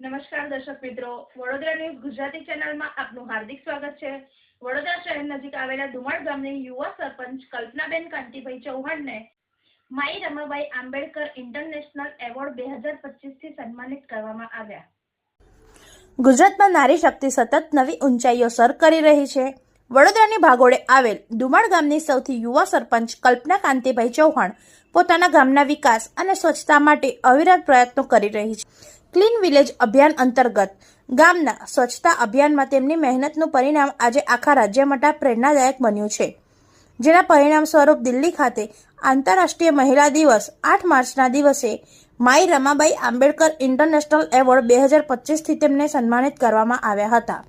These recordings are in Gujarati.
નમસ્કાર દર્શક મિત્રો. વડોદરા ન્યૂઝ ગુજરાતી ચેનલમાં આપનું હાર્દિક સ્વાગત છે. વડોદરા શહેર નજીક આવેલા ધુમાડ ગામની યુવા સરપંચ કલ્પનાબેન કાંતિભાઈ ચૌહાણને માઈ રમાબાઈ આંબેડકર ઇન્ટરનેશનલ એવોર્ડ બે હજાર પચીસથી સન્માનિત કરવામાં આવ્યા. ગુજરાતમાં નારી શક્તિ સતત નવી ઊંચાઈઓ સર કરી રહી છે. વડોદરાની ભાગોળે આવેલ ડુમાળ ગામની સૌથી યુવા સરપંચ કલ્પના કાંતિભાઈ ચૌહાણ પોતાના ગામના વિકાસ અને સ્વચ્છતા માટે અવિરત પ્રયત્નો કરી રહી છે. ક્લીન વિલેજ અભિયાન અંતર્ગત ગામના સ્વચ્છતા અભિયાનમાં તેમની મહેનતનું પરિણામ આજે આખા રાજ્ય માટે પ્રેરણાદાયક બન્યું છે. જેના પરિણામ સ્વરૂપ દિલ્હી ખાતે આંતરરાષ્ટ્રીય મહિલા દિવસ આઠ માર્ચના દિવસે માઈ રમાબાઈ આંબેડકર ઇન્ટરનેશનલ એવોર્ડ બે હજાર પચીસથી તેમને સન્માનિત કરવામાં આવ્યા હતા.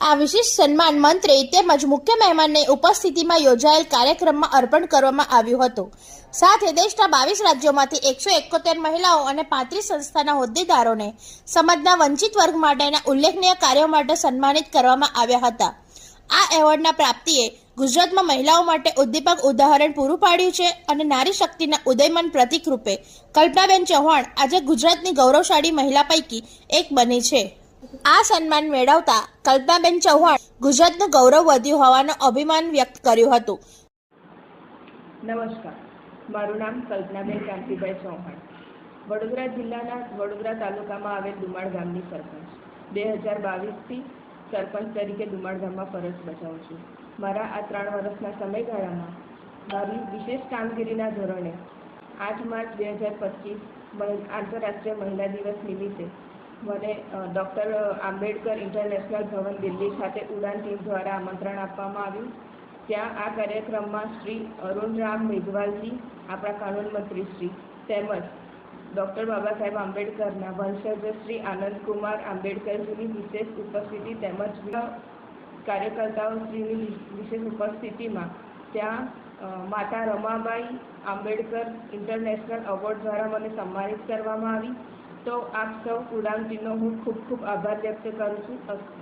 આ વિશિષ્ટ સન્માન મંત્રી તેમજ મુખ્ય મહેમાનની ઉપસ્થિતિમાં યોજાયેલ કાર્યક્રમમાં અર્પણ કરવામાં આવ્યું હતું. સાથે દેશના બાવીસ રાજ્યોમાંથી એકસો એકોતેર મહિલાઓ અને પાંત્રીસ સંસ્થાના હોદ્દેદારોને સમાજના વંચિત વર્ગ માટેના ઉલ્લેખનીય કાર્યો માટે સન્માનિત કરવામાં આવ્યા હતા. આ એવોર્ડના પ્રાપ્તિએ ગુજરાતમાં મહિલાઓ માટે ઉદ્દીપક ઉદાહરણ પૂરું પાડ્યું છે અને નારી શક્તિના ઉદયમન પ્રતિકરૂપે કલ્પનાબેન ચૌહાણ આજે ગુજરાતની ગૌરવશાળી મહિલા પૈકી એક બની છે. આ સન્માન મેળવતા કલ્પનાબેન ચૌહાણ ગુજરાતનું ગૌરવ વધ્યું હોવાનું અભિમાન વ્યક્ત કર્યું હતું. નમસ્કાર. મારું નામ કલ્પનાબેન કાંતિભાઈ ચૌહાણ. વડોદરા જિલ્લાના વડોદરા તાલુકામાં આવેલ દુમાળ ગામની સરપંચ. બે હજાર બાવીસથી સરપંચ તરીકે દુમાળ ગામમાં ફરજ બજાવું છું. મારા આ ત્રણ વર્ષના સમયગાળામાં મારી વિશેષ કામગીરીના ધોરણે આઠ માર્ચ બે હજાર પચીસ આંતરરાષ્ટ્રીય મહિલા દિવસ નિમિત્તે મને ડૉક્ટર આંબેડકર ઇન્ટરનેશનલ ભવન દિલ્હી ખાતે ઉડાન ટીમ દ્વારા આમંત્રણ આપવામાં આવ્યું. ત્યાં આ કાર્યક્રમમાં શ્રી અરુણરામ મેઘવાલજી, આપણા કાનૂન મંત્રી શ્રી, તેમજ ડૉક્ટર બાબા સાહેબ આંબેડકરના વંશજ શ્રી આનંદકુમાર આંબેડકરજીની વિશેષ ઉપસ્થિતિ તેમજ કાર્યકર્તાઓશ્રીની વિશેષ ઉપસ્થિતિમાં ત્યાં માતા રમાબાઈ આંબેડકર ઇન્ટરનેશનલ એવોર્ડ દ્વારા મને સન્માનિત કરવામાં આવી. તો આપ સૌ ટીમનો હું ખૂબ ખૂબ આભાર વ્યક્ત કરું છું. અસ્તુ